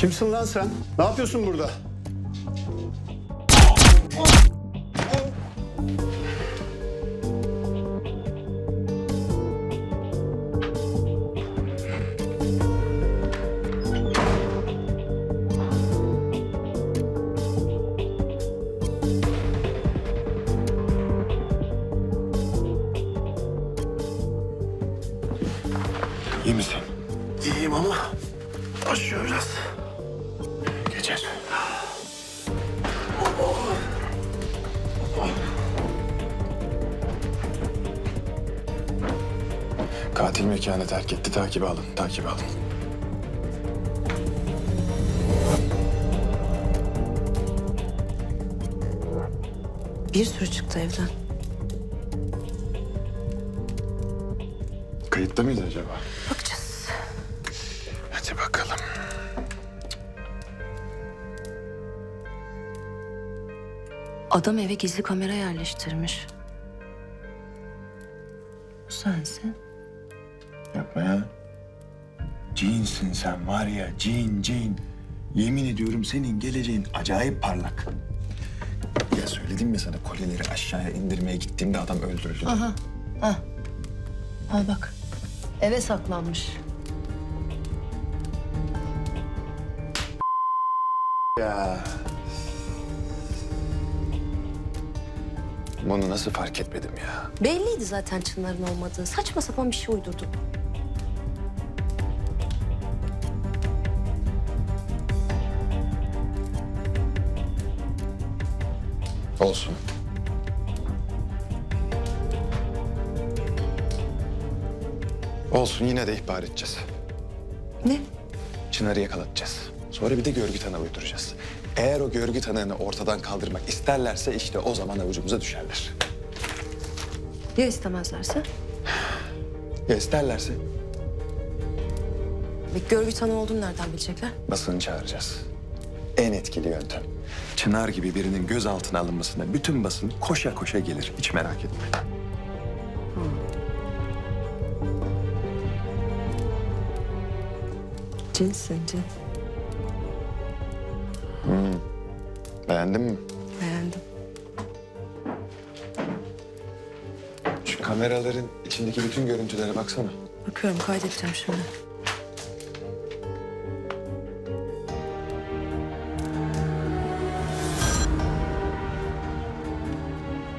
Kimsin lan sen? Ne yapıyorsun burada? İyi misin? İyiyim ama aşıyor biraz. Katil mekanı terk etti. Takibi alın, takibi alın. Bir sürü çıktı evden. Kayıtta mıydı acaba? Bakacağız. Hadi bakalım. Adam eve gizli kamera yerleştirmiş. Bu sensin. Yapma ya. Cinsin sen var ya, cin, cin. Yemin ediyorum senin geleceğin acayip parlak. Ya söyledim ya sana kolyeleri aşağıya indirmeye gittiğimde adam öldürüldü. Aha. Ha. Al bak. Eve saklanmış. Ya. Bunu nasıl fark etmedim ya? Belliydi zaten Çınar'ın olmadığı. Saçma sapan bir şey uydurdu. Olsun. Olsun yine de ihbar edeceğiz. Ne? Çınar'ı yakalatacağız. Sonra bir de görgü tanığı uyduracağız. Eğer o görgü tanığını ortadan kaldırmak isterlerse işte o zaman avucumuza düşerler. Ya istemezlerse? Ya isterlerse Ve görgü tanığı olduğunu nereden bilecekler? basını çağıracağız. En etkili yöntem. Çınar gibi birinin gözaltına alınmasına bütün basın koşa koşa gelir. Hiç merak etme. Cinsin cin. Beğendin mi? Beğendim. Şu kameraların içindeki bütün görüntülere baksana. Bakıyorum kaydedeceğim şimdi.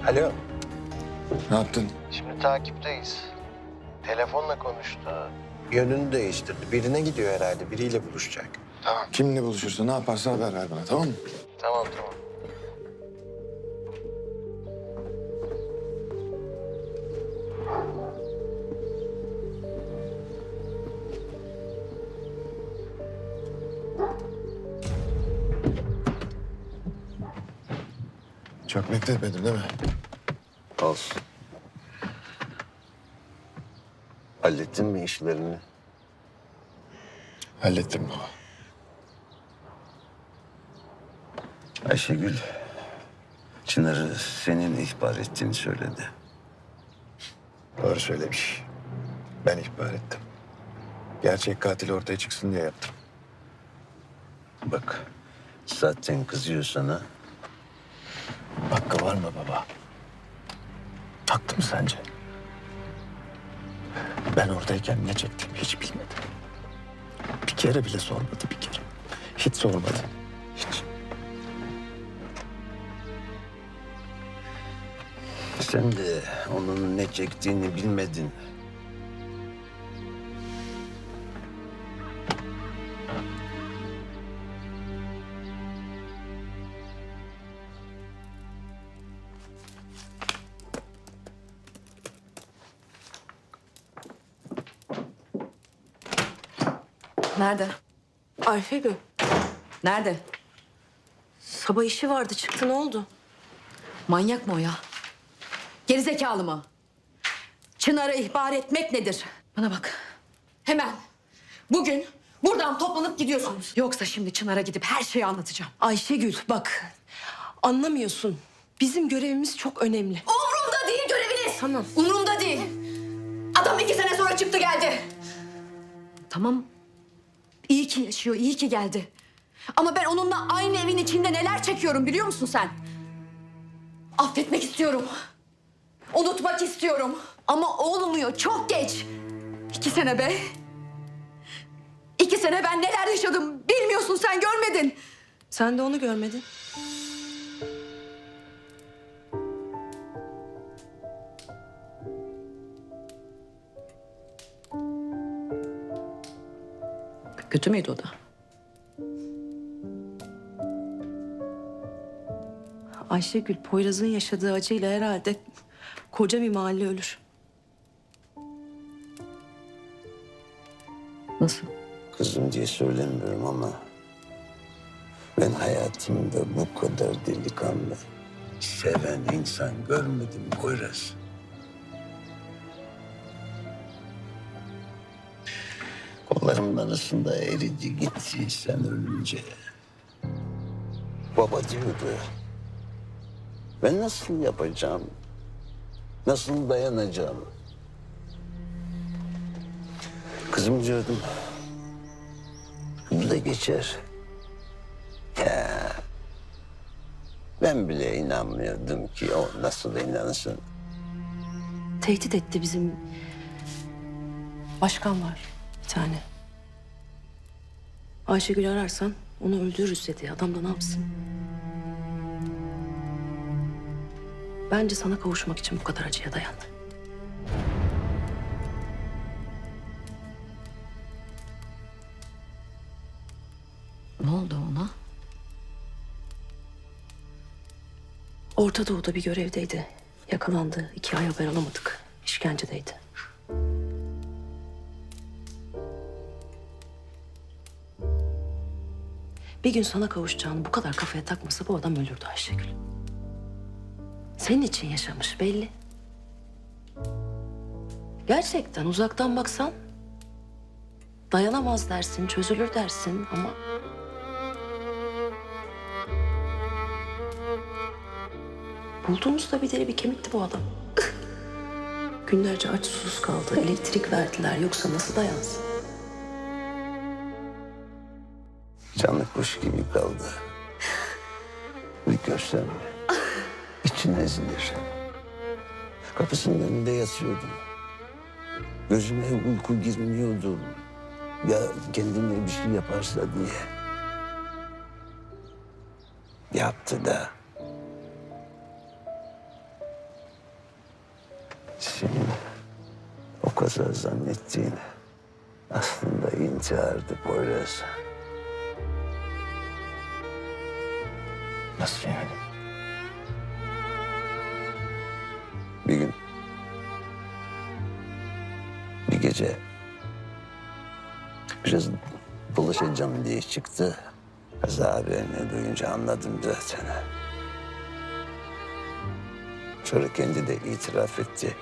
Alo. Ne yaptın? Şimdi takipteyiz. Telefonla konuştu. Yönünü değiştirdi. Birine gidiyor herhalde. Biriyle buluşacak. Tamam. Kimle buluşursa ne yaparsa haber ver bana tamam mı? Tamam tamam. Çok bekletmedim değil mi? Olsun. Hallettin mi işlerini? Hallettim baba. Ayşegül, Çınar'ı senin ihbar ettiğini söyledi. Doğru söylemiş. Ben ihbar ettim. Gerçek katil ortaya çıksın diye yaptım. Bak, zaten kızıyor sana. Var mı baba? Haklı mı sence? Ben oradayken ne çektim hiç bilmedim. Bir kere bile sormadı bir kere. Hiç sormadı. Hiç. Sen de onun ne çektiğini bilmedin. Nerede? Ayşegül, Nerede? sabah işi vardı çıktı ne oldu? Manyak mı o ya? Gerizekalı mı? Çınar'a ihbar etmek nedir? Bana bak. Hemen. Bugün buradan toplanıp gidiyorsunuz. Yoksa şimdi Çınar'a gidip her şeyi anlatacağım. Ayşegül bak anlamıyorsun. Bizim görevimiz çok önemli. Umrumda değil göreviniz. Tamam. Umrumda değil. Adam iki sene sonra çıktı geldi. Tamam. İyi ki yaşıyor, iyi ki geldi. Ama ben onunla aynı evin içinde neler çekiyorum biliyor musun sen? Affetmek istiyorum. Unutmak istiyorum. Ama olmuyor çok geç. İki sene be. İki sene ben neler yaşadım bilmiyorsun sen görmedin. Sen de onu görmedin. Kötü müydü o da? Ayşegül Poyraz'ın yaşadığı acıyla herhalde koca bir mahalle ölür. Nasıl? Kızım diye söylemiyorum ama... ...ben hayatımda bu kadar delikanlı... ...seven insan görmedim Poyraz. Kollarımın arasında eridi gitti sen ölünce. Baba diyordu. Ben nasıl yapacağım? Nasıl dayanacağım? Kızım diyordum. Bu da geçer. Ya. Ben bile inanmıyordum ki o nasıl inansın. Tehdit etti bizim başkan var bir tane. Ayşegül ararsan onu öldürürüz dedi. Adam da ne yapsın? Bence sana kavuşmak için bu kadar acıya dayandı. Ne oldu ona? Orta Doğu'da bir görevdeydi. Yakalandı. İki ay haber alamadık. İşkencedeydi. Bir gün sana kavuşacağını bu kadar kafaya takmasa bu adam ölürdü Ayşegül. Senin için yaşamış belli. Gerçekten uzaktan baksan dayanamaz dersin, çözülür dersin ama Bulduğumuzda bir deri bir kemikti bu adam. Günlerce aç susuz kaldı. Elektrik verdiler. Yoksa nasıl dayansın? Canı kuş gibi kaldı. Bir görsen için ezilir. Kapısının önünde yatıyordum. Gözüme uyku girmiyordu. Ya kendine bir şey yaparsa diye. Yaptı da. Senin o kadar zannettiğin aslında intihardı Poyraz. Nasıl yani? Bir gün bir gece biraz dolaşacağım diye çıktı. Kaza haberini duyunca anladım zaten. Sonra kendi de itiraf etti.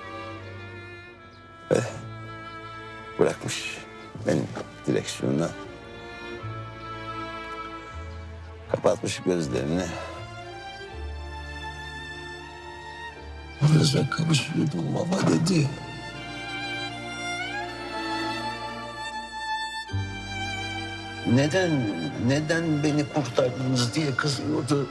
Ve bırakmış benim direksiyona. Kapatmış gözlerini. Orada kavuşuyordum baba dedi. Neden, neden beni kurtardınız diye kızıyordu.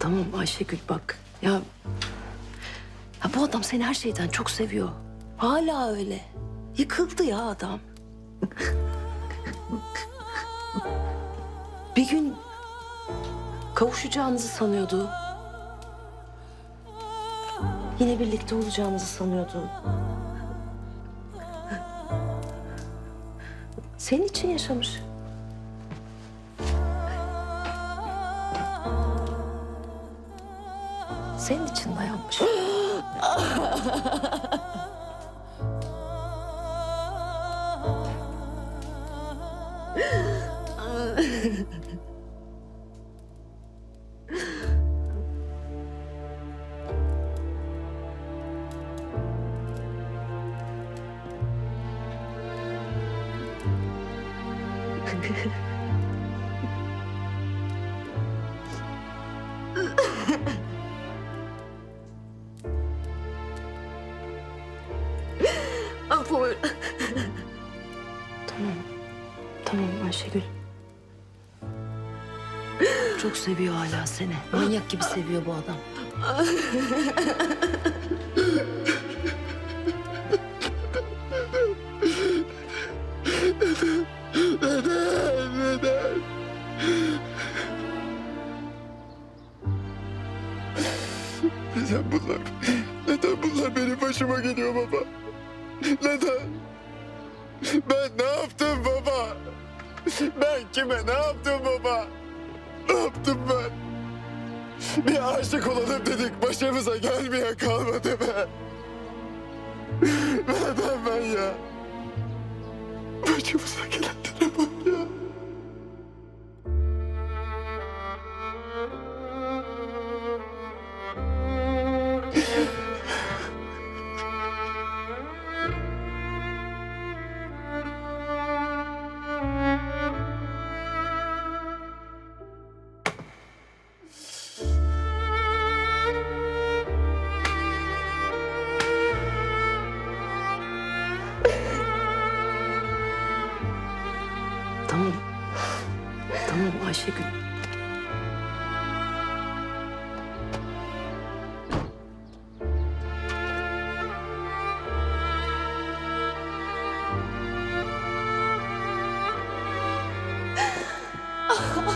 Tamam Ayşegül bak. Ya, ya bu adam seni her şeyden çok seviyor. Hala öyle. Yıkıldı ya adam. bir gün kavuşacağınızı sanıyordu. Yine birlikte olacağınızı sanıyordu. Senin için yaşamış. Senin için dayanmış. seviyor hala seni. Manyak gibi seviyor bu adam. Bir aşık olalım dedik başımıza gelmeye kalmadı be. Neden ben ya? Başımıza gelenlere 啊